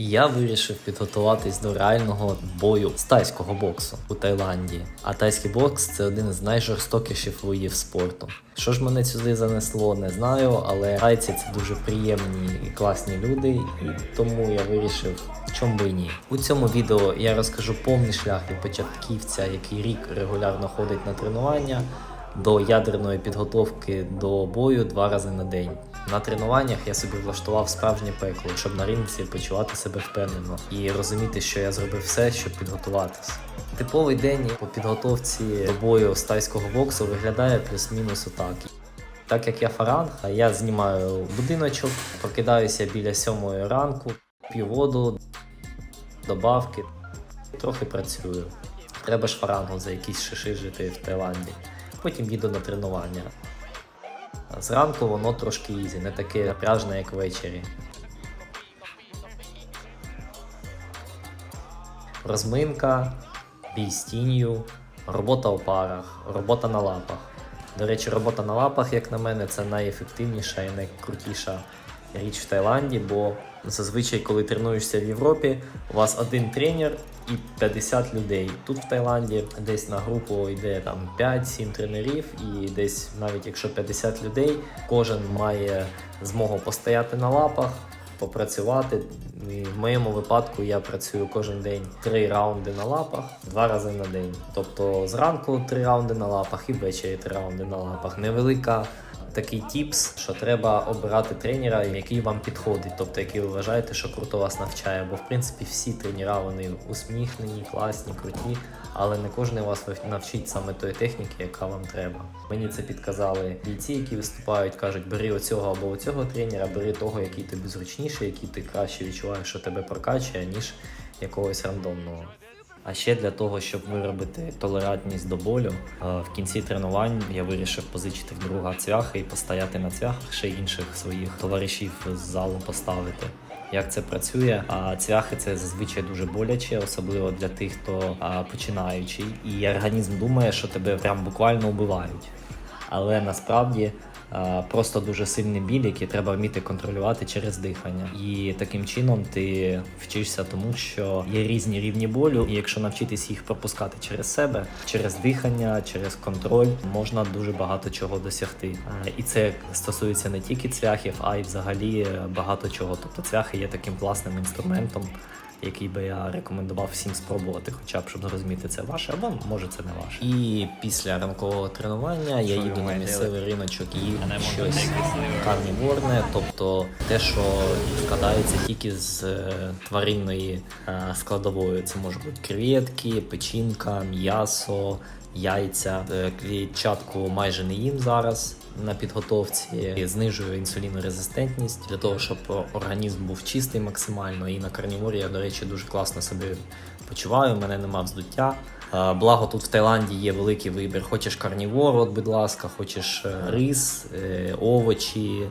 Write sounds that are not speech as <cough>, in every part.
Я вирішив підготуватись до реального бою з тайського боксу у Таїланді. А тайський бокс це один з найжорстокіших воїв спорту. Що ж мене сюди занесло, не знаю, але тайці це дуже приємні і класні люди, і тому я вирішив, в чому би ні. У цьому відео я розкажу повний шлях від початківця, який рік регулярно ходить на тренування до ядерної підготовки до бою два рази на день. На тренуваннях я собі влаштував справжнє пекло, щоб на ринці почувати себе впевнено і розуміти, що я зробив все, щоб підготуватись. Типовий день по підготовці до бою з тайського боксу виглядає плюс-мінус отак. Так як я фаранг, я знімаю будиночок, прокидаюся біля сьомої ранку, п'ю воду, добавки, трохи працюю. Треба ж фарангу за якісь шиши жити в Таїланді. Потім їду на тренування. Зранку воно трошки ізі, не таке напряжне, як ввечері. Розминка, бій з тінью, робота у парах, робота на лапах. До речі, робота на лапах, як на мене, це найефективніша і найкрутіша річ в Таїланді, бо зазвичай, коли тренуєшся в Європі, у вас один тренер і 50 людей. Тут в Таїланді десь на групу йде там 5-7 тренерів, і десь навіть якщо 50 людей, кожен має змогу постояти на лапах, попрацювати. І в моєму випадку я працюю кожен день три раунди на лапах, два рази на день. Тобто зранку три раунди на лапах і ввечері три раунди на лапах. Невелика такий тіпс, що треба обирати тренера, який вам підходить, тобто який ви вважаєте, що круто вас навчає. Бо в принципі всі тренера вони усміхнені, класні, круті, але не кожен вас навчить саме тої техніки, яка вам треба. Мені це підказали бійці, які виступають, кажуть, бери оцього або оцього тренера, бери того, який тобі зручніше, який ти краще відчуваєш, що тебе прокачує, ніж якогось рандомного. А ще для того, щоб виробити толерантність до болю, е, в кінці тренувань я вирішив позичити в друга цвяхи і постояти на цвяхах, ще інших своїх товаришів з залу поставити. Як це працює? А цвяхи це зазвичай дуже боляче, особливо для тих, хто починаючий, і організм думає, що тебе прям буквально вбивають. Але насправді просто дуже сильний біль, який треба вміти контролювати через дихання. І таким чином ти вчишся тому, що є різні рівні болю, і якщо навчитись їх пропускати через себе, через дихання, через контроль, можна дуже багато чого досягти. І це стосується не тільки цвяхів, а й взагалі багато чого. Тобто цвяхи є таким класним інструментом. Який би я рекомендував всім спробувати, хоча б щоб зрозуміти, це ваше або може це не ваше. І після ранкового тренування я їду на місцевий риночок і їм щось карніворне, тобто те, що складається тільки з е, тваринної е, складової. Це можуть бути креветки, печінка, м'ясо, яйця. Е, Клітчатку майже не їм зараз на підготовці. І Знижую інсулінорезистентність для того, щоб організм був чистий максимально. І на карніворі я, до речі, дуже класно себе почуваю. У мене нема вздуття. Благо тут в Таїланді є великий вибір. Хочеш карнівор, от, будь ласка, хочеш е, рис, е, овочі.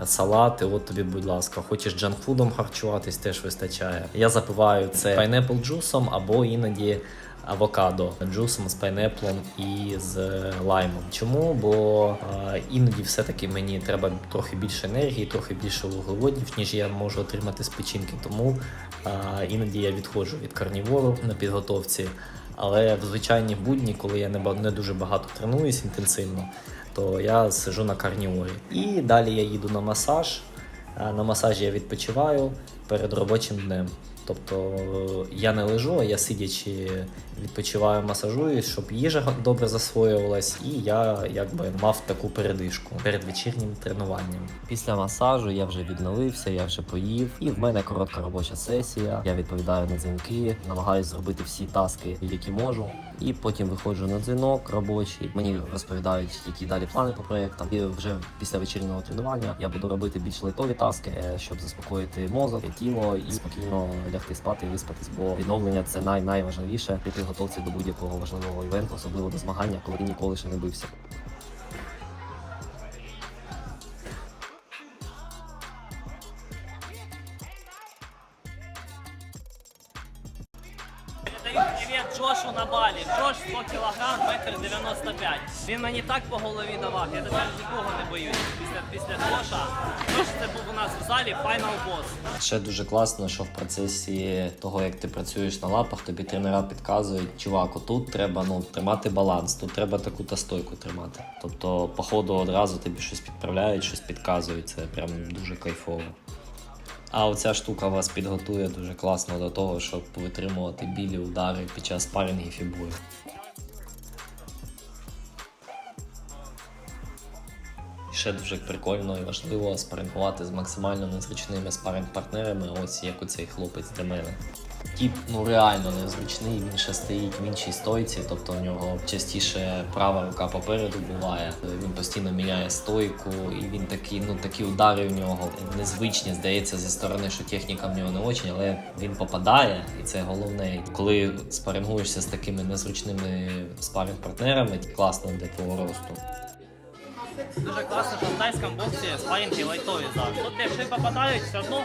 е, Салати, от тобі, будь ласка, хочеш джанкфудом харчуватись, теж вистачає. Я запиваю це пайнепл джусом або іноді авокадо джусом з пайнеплом і з лаймом. Чому? Бо е, іноді все-таки мені треба трохи більше енергії, трохи більше вуглеводів, ніж я можу отримати з печінки. Тому е, іноді я відходжу від карнівору на підготовці. Але в звичайні будні, коли я не, дуже багато тренуюсь інтенсивно, то я сижу на карніорі. І далі я їду на масаж. На масажі я відпочиваю перед робочим днем. Тобто е, я не лежу, а я сидячи відпочиваю, масажуюсь, щоб їжа добре засвоювалась, і я якби мав таку передишку перед вечірнім тренуванням. Після масажу я вже відновився, я вже поїв, і в мене коротка робоча сесія. Я відповідаю на дзвінки, намагаюся зробити всі таски, які можу. І потім виходжу на дзвінок робочий. Мені розповідають, які далі плани по проєктам. І вже після вечірнього тренування я буду робити більш лайтові таски, е, щоб заспокоїти мозок, тіло і спокійно лягти спати і виспатись. Бо відновлення це най найважливіше при підготовці до будь-якого важливого івенту, особливо до змагання, коли ти ніколи ще не бився. Метр 95. Він мені так по голові давав, я тепер нікого не боюсь. Після, після Джоша. Джош це був у нас в залі файнал бос. Ще дуже класно, що в процесі того, як ти працюєш на лапах, тобі тренера підказують, чувак, отут треба ну, тримати баланс, тут треба таку та стойку тримати. Тобто, по ходу одразу тобі щось підправляють, щось підказують. Це прям дуже кайфово. А оця штука вас підготує дуже класно до того, щоб витримувати білі удари під час спарингів і бою. Ще дуже прикольно і важливо спарингувати з максимально незручними спаринг-партнерами, ось як оцей хлопець для мене. Тіп ну реально незручний, він ще стоїть в іншій стойці, тобто в нього частіше права рука попереду буває. Він постійно міняє стойку, і він такий, ну такі удари в нього незвичні, здається, зі сторони, що техніка в нього не очень, але він попадає, і це головне. Коли спарингуєшся з такими незручними спаринг-партнерами, класно для твого росту. Дуже класно, що в тайському боксі спарінги лайтові завжди. Тут якщо попадають, все одно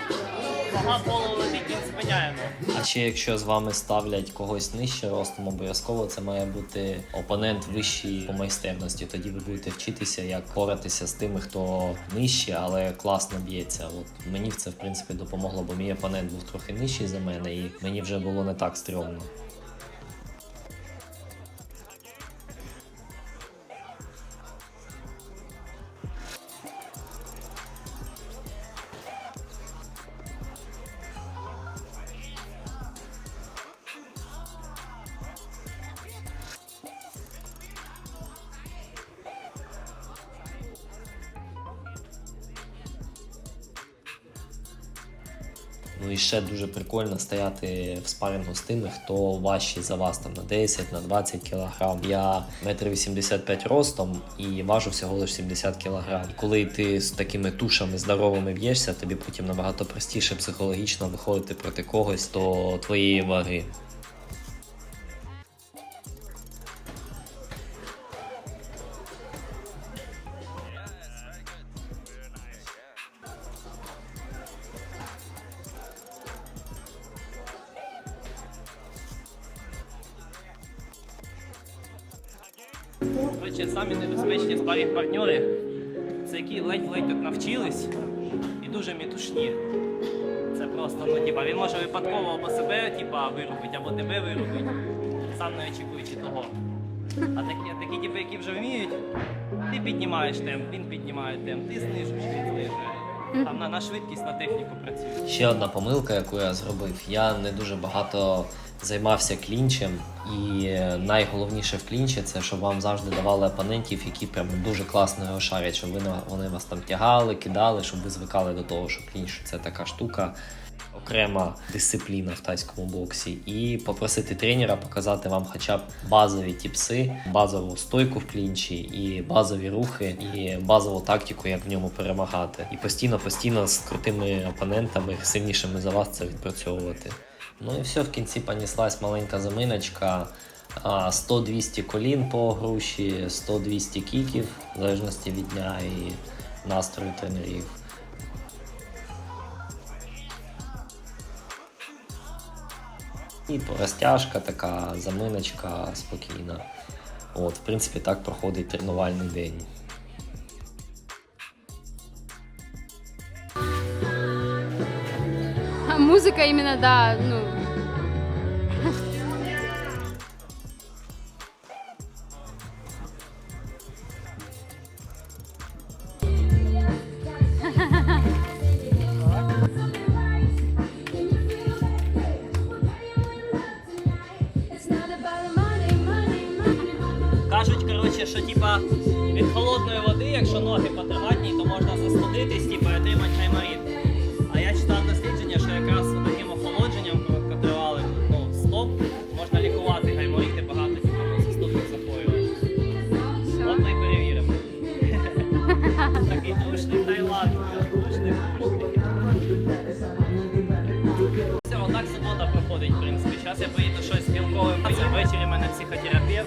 нога голову летить, він спиняє. ну. А ще якщо з вами ставлять когось нижче ростом, обов'язково це має бути опонент вищий по майстерності. Тоді ви будете вчитися, як боратися з тими, хто нижче, але класно б'ється. От мені це в принципі допомогло, бо мій опонент був трохи нижчий за мене, і мені вже було не так стрьомно. Ну і ще дуже прикольно стояти в спарингу з тими, хто важчий за вас там на 10, на 20 кілограм. Я 1,85 м ростом і важу всього лише 70 кілограм. І коли ти з такими тушами здоровими б'єшся, тобі потім набагато простіше психологічно виходити проти когось до твоєї ваги. Коротше, самі небезпечні старі партньори, це які ледь-ледь тут навчились і дуже мітушні. Це просто, ну, типа, він може випадково або себе типа, вирубить, або тебе вирубить, сам не очікуючи того. А такі, такі типи, які вже вміють, ти піднімаєш темп, він піднімає темп, ти знижуєш, він знижує. Там на, на швидкість, на техніку працює. Ще одна помилка, яку я зробив. Я не дуже багато займався клінчем, і найголовніше в клінчі це щоб вам завжди давали опонентів, які прям дуже класно його шарять, щоб ви вони вас там тягали, кидали, щоб ви звикали до того, що клінч це така штука. Окрема дисципліна в тайському боксі, і попросити тренера показати вам хоча б базові тіпси, базову стойку в клінчі, і базові рухи, і базову тактику, як в ньому перемагати. І постійно, постійно з крутими опонентами, сильнішими за вас це відпрацьовувати. Ну і все, в кінці поніслась маленька заминочка. А, 100-200 колін по груші, 100-200 кіків, в залежності від дня і настрою тренерів. І розтяжка така, заминочка спокійна. От, в принципі, так проходить тренувальний день. А музика іменно, да, ну. Кажуть, що типа від холодної води, якщо ноги потриватні, то можна застудитись, типа, і отримати гайморит. А я читав дослідження, що якраз таким охолодженням короткотривалим, ну, стоп, можна лікувати гайморит і багато типу, заступних захворювань. От ми й перевіримо. <laughs> Такий душний Таїланд, душний. Отак субота проходить, в принципі. Зараз я поїду щось білковим. Ввечері мене психотерапія.